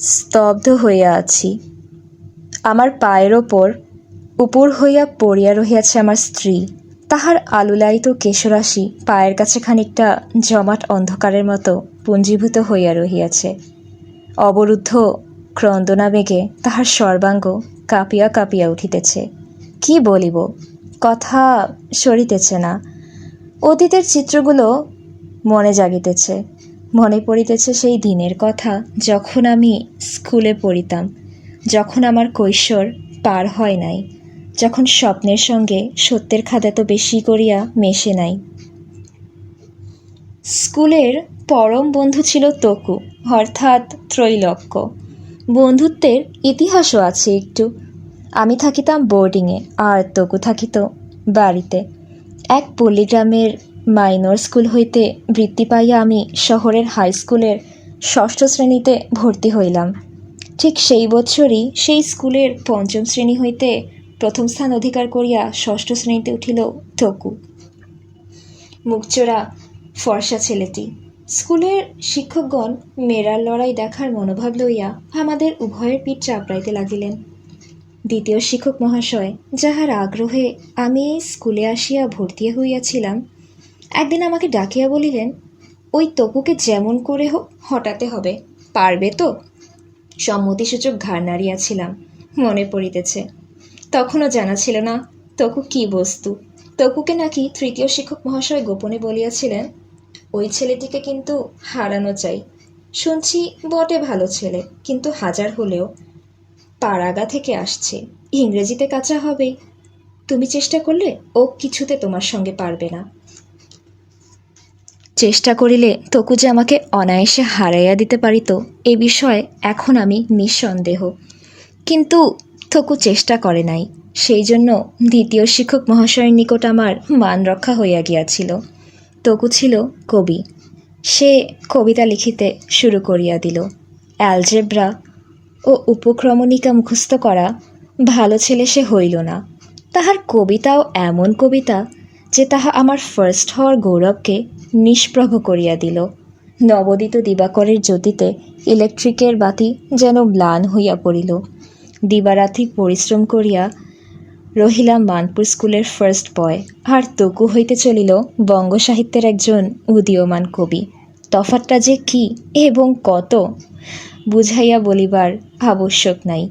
স্তব্ধ হইয়া আছি। আমার পায়ের ওপর উপর হইয়া পড়িয়া রহিয়াছে আমার স্ত্রী। তাহার আলুলায়িত কেশরাশি পায়ের কাছে খানিকটা জমাট অন্ধকারের মতো পুঞ্জীভূত হইয়া রহিয়াছে। অবরুদ্ধ ক্রন্দনা বেগে তাহার সর্বাঙ্গ কাঁপিয়া কাঁপিয়া উঠিতেছে। কি বলিব? কথা সরিতেছে না। অতীতের চিত্রগুলো মনে জাগিতেছে। মনে পড়িতেছে সেই দিনের কথা যখন আমি স্কুলে পড়িতাম, যখন আমার কৈশোর পার হয় নাই, যখন স্বপ্নের সঙ্গে সত্যের খাদা তো বেশি করিয়া মেশে নাই। স্কুলের পরম বন্ধু ছিল তকু, অর্থাৎ ত্রৈলক্য। বন্ধুত্বের ইতিহাসও আছে একটু। আমি থাকিতাম বোর্ডিংয়ে আর তকু থাকিত বাড়িতে। এক পল্লীগ্রামের মাইনর স্কুল হইতে বৃত্তি পাইয়া আমি শহরের হাই স্কুলের ষষ্ঠ শ্রেণীতে ভর্তি হইলাম। ঠিক সেই বছরই সেই স্কুলের পঞ্চম শ্রেণি হইতে প্রথম স্থান অধিকার করিয়া ষষ্ঠ শ্রেণীতে উঠিল তকু মুখচোরা ফর্সা ছেলেটি। স্কুলের শিক্ষকগণ মেয়েরার লড়াই দেখার মনোভাব লইয়া আমাদের উভয়ের পিঠ চাপড়াইতে লাগিলেন। দ্বিতীয় শিক্ষক মহাশয়, যাহার আগ্রহে আমি এই স্কুলে আসিয়া ভর্তি হইয়াছিলাম একদিন আমাকে ডাকিয়া বলিলেন, ওই তপুকে যেমন করে হোক হটাতে হবে, পারবে তো? সম্মতিসূচক ঘাড় নাড়িয়াছিলাম, মনে পড়িতেছে। তখনও জানা ছিল না তকু কি বস্তু। তকুকে নাকি তৃতীয় শিক্ষক মহাশয় গোপনে বলিয়াছিলেন, ওই ছেলেটিকে কিন্তু হারানো চাই। শুনছি বটে ভালো ছেলে, কিন্তু হাজার হলেও। পাড়াগা থেকে আসছে, ইংরেজিতে কাঁচা হবেই। তুমি চেষ্টা করলে ও কিছুতে তোমার সঙ্গে পারবে না। চেষ্টা করিলে তকু যে আমাকে অনায়াসে হারাইয়া দিতে পারিত, এ বিষয়ে এখন আমি নিঃসন্দেহ। কিন্তু তকু চেষ্টা করে নাই, সেই জন্য দ্বিতীয় শিক্ষক মহাশয়ের নিকট আমার মান রক্ষা হইয়া গিয়াছিল। তকু ছিল কবি। সে কবিতা লিখিতে শুরু করিয়া দিল। অ্যালজেব্রা ও উপক্রমণিকা মুখস্থ করা ভালো ছেলে সে হইল না। তাহার কবিতাও এমন কবিতা যে তাহা আমার ফার্স্ট হওয়ার গৌরবকে নিষ্প্রভ করিয়া দিল। নবদিত দিবাকরের জ্যোতিতে ইলেকট্রিকের বাতি যেন ম্লান হইয়া পড়িল। দিবারাত্রি পরিশ্রম করিয়া রহিলাম মানপুর স্কুলের ফার্স্ট বয় আর তকু হইতে চলিল বঙ্গ সাহিত্যের একজন উদীয়মান কবি। তফাতটা যে কি এবং কত বুঝাইয়া বলিবার আবশ্যক নাই।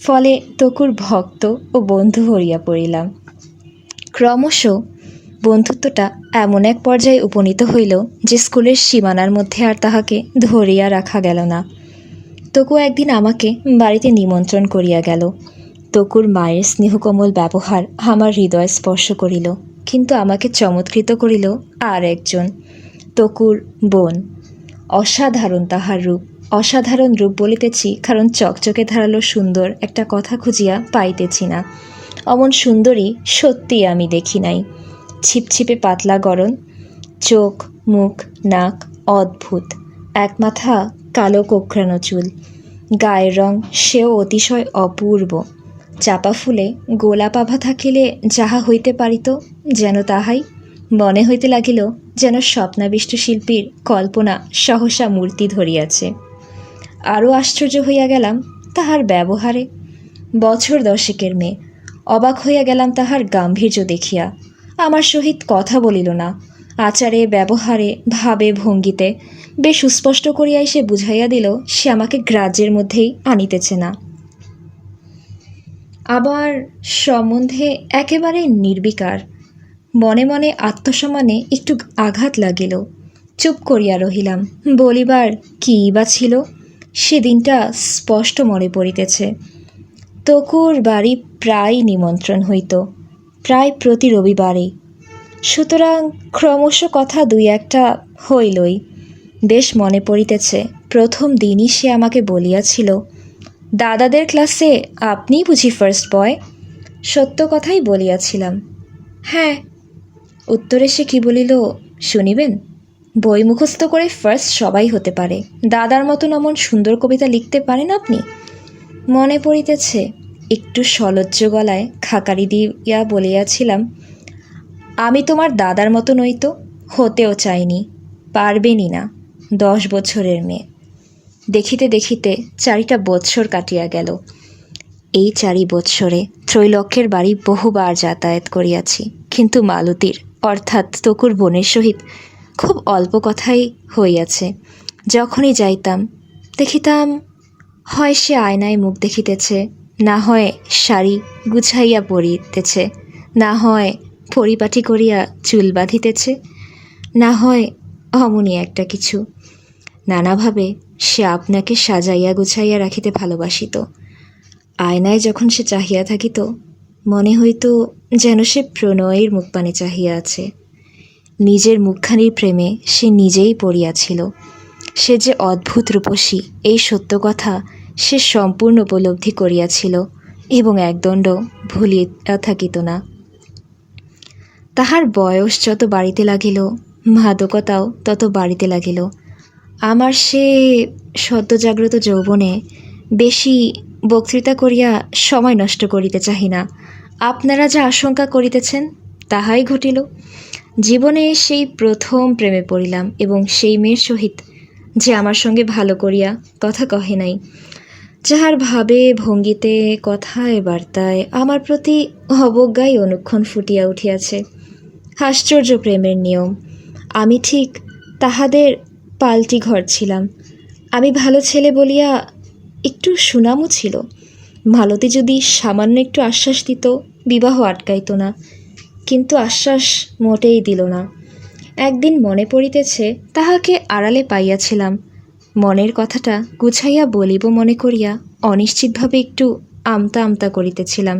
ফলে তকুর ভক্ত ও বন্ধু হইয়া পড়িলাম। ক্রমশ বন্ধুত্বটা এমন এক পর্যায়ে উপনীত হইল যে স্কুলের সীমানার মধ্যে আর তাহাকে ধরিয়া রাখা গেল না। তকু একদিন আমাকে বাড়িতে নিমন্ত্রণ করিয়া গেল। তকুর মায়ের স্নেহকমল ব্যবহার আমার হৃদয় স্পর্শ করিল, কিন্তু আমাকে চমৎকৃত করিল আর একজন, তকুর বোন। অসাধারণ তাহার রূপ, অসাধারণ রূপ বলিতেছি, কারণ চকচকে ধারালো সুন্দর একটা কথা খুঁজিয়া পাইতেছি না। অমন সুন্দরী সত্যিই আমি দেখি নাই। ছিপছিপে পাতলা গরণ, চোখ, মুখ, নাক অদ্ভুত। এক মাথা কালো কোকড়ানো চুল। গায়ের রং সেও অতিশয় অপূর্ব। চাপা ফুলে গোলাপ আভা থাকিলে যাহা হইতে পারিত, যেন তাহাই মনে হইতে লাগিল যেন স্বপ্নাবিষ্ট শিল্পীর কল্পনা সহসা মূর্তি ধরিয়াছে। আরও আশ্চর্য হইয়া গেলাম তাহার ব্যবহারে। বছর দশেকের মেয়ে। অবাক হইয়া গেলাম তাহার গাম্ভীর্য দেখিয়া। আমার সহিত কথা বলিল না। আচারে, ব্যবহারে, ভাবে, ভঙ্গিতে বেশ সুস্পষ্ট করিয়াই সে বুঝাইয়া দিল, সে আমাকে গ্রাহ্যের মধ্যেই আনিতেছে না। আবার সম্বন্ধে একেবারে নির্বিকার, মনে মনে আত্মসম্মানে একটু আঘাত লাগিল। চুপ করিয়া রহিলাম, বলিবার কী বা ছিল সেদিনটা স্পষ্ট মনে পড়িতেছে। তকুর বাড়ি প্রায় নিমন্ত্রণ হইত। প্রায় প্রতি রবিবারে সুতরাং ক্রমশ কথা দুই একটা হইলই। বেশ মনে পড়িতেছে, প্রথম দিনই সে আমাকে বলিয়াছিল, দাদাদের ক্লাসে আপনিই বুঝি ফার্স্ট বয় সত্য কথাই বলিয়াছিলাম হ্যাঁ। উত্তরে সে কি বলিল, শুনিবেন, বই মুখস্থ করে ফার্স্ট সবাই হতে পারে। দাদার মতন অমন সুন্দর কবিতা লিখতে পারেন আপনি? মনে পড়িতেছে একটু সলজ্জ গলায় খাকারি দিয়া বলিয়াছিলাম, আমি তোমার দাদার মতো নই তো, হতেও চাইনি, পারবেনই না, দশ বছরের মেয়ে। দেখিতে দেখিতে চারিটা বৎসর কাটিয়া গেল। এই চারি বৎসরে ত্রৈলক্ষ্যের বাড়ি বহুবার যাতায়াত করিয়াছি, কিন্তু মালতীর, অর্থাৎ তকুর বোনের সহিত খুব অল্প কথাই হইয়াছে। যখনই যাইতাম, দেখিতাম, হয় সে আয়নায় মুখ দেখিতেছে না হয় শাড়ি গুছাইয়া পরিতেছে, না হয় পরিপাটি করিয়া চুল বাঁধিতেছে, না হয় অমনি একটা কিছু। নানাভাবে সে আপনাকে সাজাইয়া গুছাইয়া রাখিতে ভালোবাসিত। আয়নায় যখন সে চাহিয়া থাকিত, মনে হইত যেন সে প্রণয়ের মুখপানে চাহিয়া আছে। নিজের মুখখানির প্রেমে সে নিজেই পড়িয়াছিল। সে যে অদ্ভুত রূপসী, এই সত্য কথা সে সম্পূর্ণ উপলব্ধি করিয়াছিল এবং একদণ্ড ভুলিয়া থাকিত না। তাহার বয়স যত বাড়িতে লাগিল, মাদকতাও তত বাড়িতে লাগিল। আমার সে সদ্যজাগ্রত যৌবনে বেশি বক্তৃতা করিয়া সময় নষ্ট করিতে চাহি না। আপনারা যা আশঙ্কা করিতেছেন, তাহাই ঘটিল। জীবনে সেই প্রথম প্রেমে পড়িলাম এবং সেই মেয়ের সহিত যে আমার সঙ্গে ভালো করিয়া কথা কহে নাই যাহার ভাবে ভঙ্গিতে, কথায়, বার্তায় আমার প্রতি অবজ্ঞাই অনুক্ষণ ফুটিয়া উঠিয়াছে। আশ্চর্য প্রেমের নিয়ম। আমি ঠিক তাহাদের পাল্টি ঘর ছিলাম। আমি ভালো ছেলে বলিয়া একটু সুনামও ছিল। মালতী যদি সামান্য একটু আশ্বাস দিত, বিবাহ আটকাইত না। কিন্তু আশ্বাস মোটেই দিল না। একদিন মনে পড়িতেছে, তাহাকে আড়ালে পাইয়াছিলাম। মনের কথাটা গুছাইয়া বলিব মনে করিয়া অনিশ্চিতভাবে একটু আমতা আমতা করিতেছিলাম।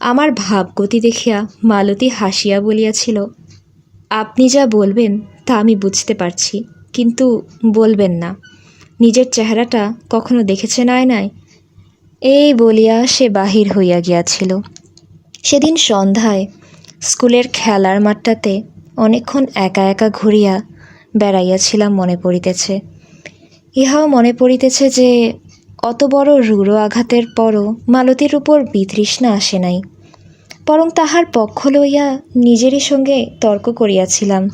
আমার ভাবগতি দেখিয়া মালতী হাসিয়া বলিয়াছিল, আপনি যা বলবেন তা আমি বুঝতে পারছি, কিন্তু বলবেন না। নিজের চেহারাটা কখনো দেখেছেন আয়নায়? এই বলিয়া সে বাহির হইয়া গিয়াছিল। সেদিন সন্ধ্যায় স্কুলের খেলার মাঠটাতে অনেকক্ষণ একা একা ঘুরিয়া বেড়াইয়াছিলাম মনে পড়িতেছে। ইহাও মনে পড়িতেছে যে, অত বড় রূঢ় আঘাতের পরও মালতীর উপর বিতৃষ্ণা আসে নাই। বরং তাহার পক্ষ লইয়া নিজেরই সঙ্গে তর্ক করিয়াছিলাম।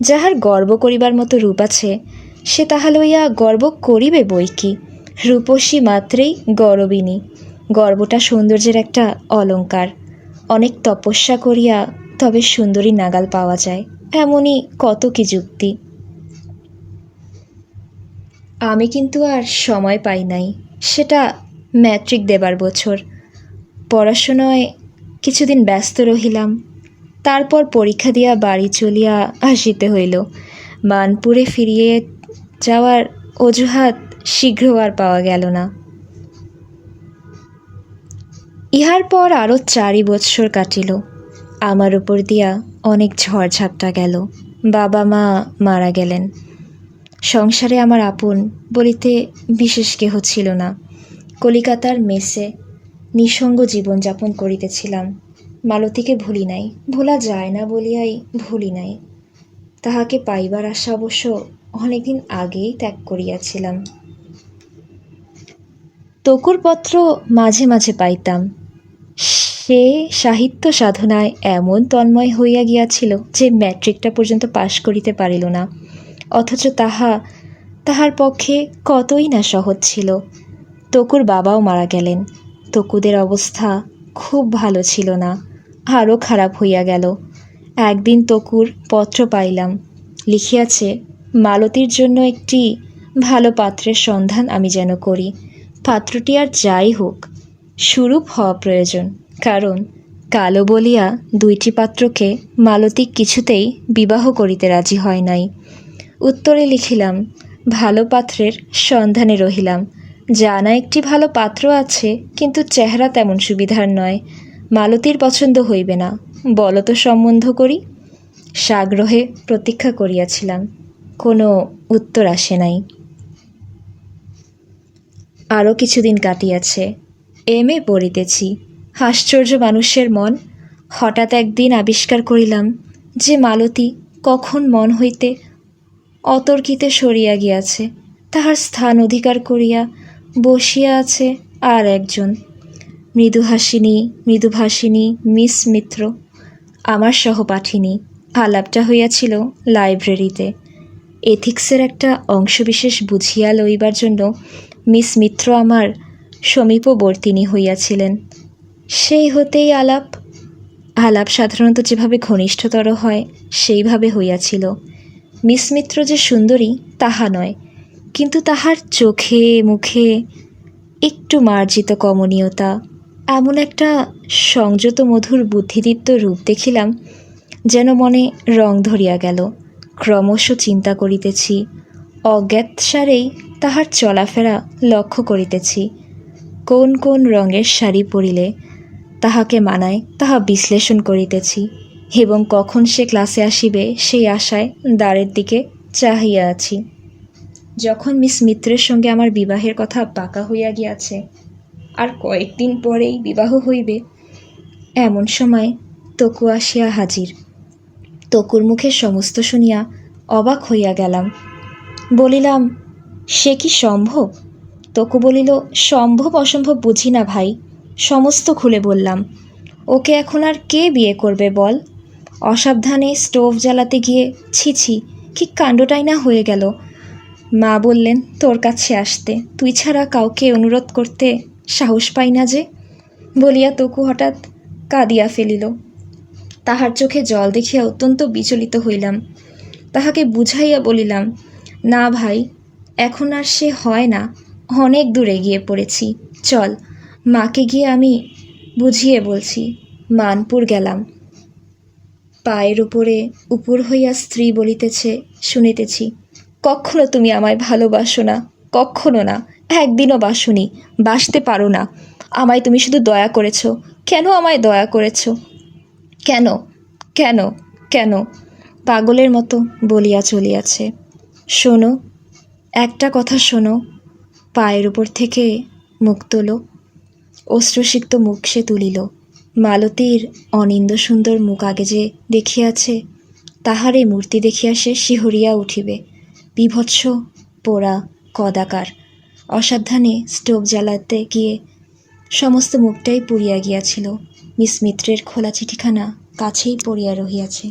যাহার গর্ব করিবার মতো রূপ আছে, সে তাহা লইয়া গর্ব করিবে বই কি? রূপসী মাত্রেই গরবিনী। গর্বটা সৌন্দর্যের একটা অলঙ্কার। অনেক তপস্যা করিয়া তবে সুন্দরী নাগাল পাওয়া যায়। এমনই কত কি যুক্তি। আমি কিন্তু আর সময় পাই নাই। সেটা ম্যাট্রিক দেবার বছর। পড়াশোনায় কিছুদিন ব্যস্ত রহিলাম। তারপর পরীক্ষা দিয়া বাড়ি চলিয়া আসিতে হইল। মানপুরে ফিরিয়ে যাওয়ার অজুহাত শীঘ্র আর পাওয়া গেল না। ইহার পর আরও চারি বৎসর কাটিল। আমার উপর দিয়া অনেক ঝড়ঝাপটা গেল। বাবা মা মারা গেলেন। সংসারে আমার আপন বলিতে বিশেষ কেহ ছিল না। কলিকাতার মেসে নিঃসঙ্গ জীবনযাপন করিতেছিলাম। মালতীকে ভুলি নাই। ভোলা যায় না বলিয়াই ভুলি নাই। তাহাকে পাইবার আশা অবশ্য অনেকদিন আগেই ত্যাগ করিয়াছিলাম। তকুর পত্র মাঝে মাঝে পাইতাম। সে সাহিত্য সাধনায় এমন তন্ময় হইয়া গিয়াছিল যে ম্যাট্রিকটা পর্যন্ত পাশ করিতে পারিল না। অথচ তাহা, তাহার পক্ষে কতই না সহজ ছিল। তকুর বাবাও মারা গেলেন। তকুদের অবস্থা খুব ভালো ছিল না। আরও খারাপ হইয়া গেল। একদিন তকুর পত্র পাইলাম। লিখিয়াছে, মালতীর জন্য একটি ভালো পাত্রের সন্ধান আমি যেন করি। পাত্রটি আর যাই হোক, সুরূপ হওয়া প্রয়োজন। কারণ কালো বলিয়া দুইটি পাত্রকে মালতী কিছুতেই বিবাহ করিতে রাজি হয় নাই। উত্তরে লিখিলাম, ভালো পাত্রের সন্ধানে রহিলাম। জানা একটি ভালো পাত্র আছে, কিন্তু চেহারা তেমন সুবিধার নয়। মালতীর পছন্দ হইবে না। বলো তো সম্বন্ধ করি? সাগ্রহে প্রতীক্ষা করিয়াছিলাম। কোনো উত্তর আসে নাই। আরও কিছুদিন কাটিয়াছে। M A পড়িতেছি। আশ্চর্য মানুষের মন। হঠাৎ একদিন আবিষ্কার করিলাম যে মালতী কখন মন হইতে অতর্কিতে সরিয়া গিয়াছে। তাহার স্থান অধিকার করিয়া বসিয়া আছে আর একজন। মৃদুহাসিনী মৃদুভাষিনী মিস মিত্র, আমার সহপাঠিনী। আলাপটা হইয়াছিল লাইব্রেরিতে। এথিক্সের একটা অংশবিশেষ বুঝিয়া লইবার জন্য মিস মিত্র আমার সমীপবর্তিনী হইয়াছিলেন। সেই হতেই আলাপ আলাপ সাধারণত যেভাবে ঘনিষ্ঠতর হয়, সেইভাবে হইয়াছিল। মিস মিত্র যে সুন্দরী, তাহা নয়। কিন্তু তাহার চোখে, মুখে একটু মার্জিত কমনীয়তা, এমন একটা সংযত মধুর বুদ্ধিদীপ্ত রূপ দেখিলাম, যেন মনে রং ধরিয়া গেল। ক্রমশ চিন্তা করিতেছি, অজ্ঞাতসারেই তাহার চলাফেরা লক্ষ্য করিতেছি। কোন কোন রঙের শাড়ি পরিলে তাহাকে মানায়, তাহা বিশ্লেষণ করিতেছি। এবং কখন সে ক্লাসে আসিবে সেই আশায় দ্বারের দিকে চাহিয়া আছি। যখন মিস মিত্রের সঙ্গে আমার বিবাহের কথা পাকা হইয়া গিয়াছে, আর কয়েকদিন পরেই বিবাহ হইবে, এমন সময় তকু আসিয়া হাজির। তকুর মুখে সমস্ত শুনিয়া অবাক হইয়া গেলাম। বলিলাম, সে কি সম্ভব? তকু বলিল, সম্ভব, অসম্ভব বুঝি না ভাই। সমস্ত খুলে বললাম। ওকে এখন আর কে বিয়ে করবে বল? অসাবধানে স্টোভ জ্বালাতে গিয়ে, ছি ছি, কি কাণ্ডটাই না হয়ে গেল। মা বললেন, তোর কাছে আসতে। তুই ছাড়া কাউকে অনুরোধ করতে সাহস পাই না যে? বলিয়া তকু হঠাৎ কাঁদিয়া ফেলিল। তাহার চোখে জল দেখিয়া অত্যন্ত বিচলিত হইলাম। তাহাকে বুঝাইয়া বলিলাম, না ভাই, এখন আর সে হয় না। অনেক দূরে গিয়ে পড়েছি। চল, মাকে গিয়ে আমি বুঝিয়ে বলছি। মানপুর গেলাম। পায়ের উপরে উপর হইয়া স্ত্রী বলিতেছে, শুনিতেছি, কখনো তুমি আমায় ভালোবাসো না, কখনো না, একদিনও বাসনি, বাসতে পারো না, আমায় তুমি শুধু দয়া করেছ, কেন আমায় দয়া করেছ? কেন কেন কেন? পাগলের মতো বলিয়া চলিয়াছে। শোনো, একটা কথা শোনো, পায়ের উপর থেকে মুখ তোলো অশ্রুসিক্ত মুখ সে তুলিল। মালতীর অনিন্দ সুন্দর মুখ আগে যে দেখিয়াছে তাহার এই মূর্তি দেখিয়া সে শিহরিয়া উঠিবে। বিভৎস পোড়া কদাকার, অসাবধানে স্টোভ জ্বালাতে গিয়ে সমস্ত মুখটাই পুড়িয়া গিয়াছিল। মিস মিত্রের খোলা চিঠিখানা কাছেই পড়িয়া রহিয়াছে।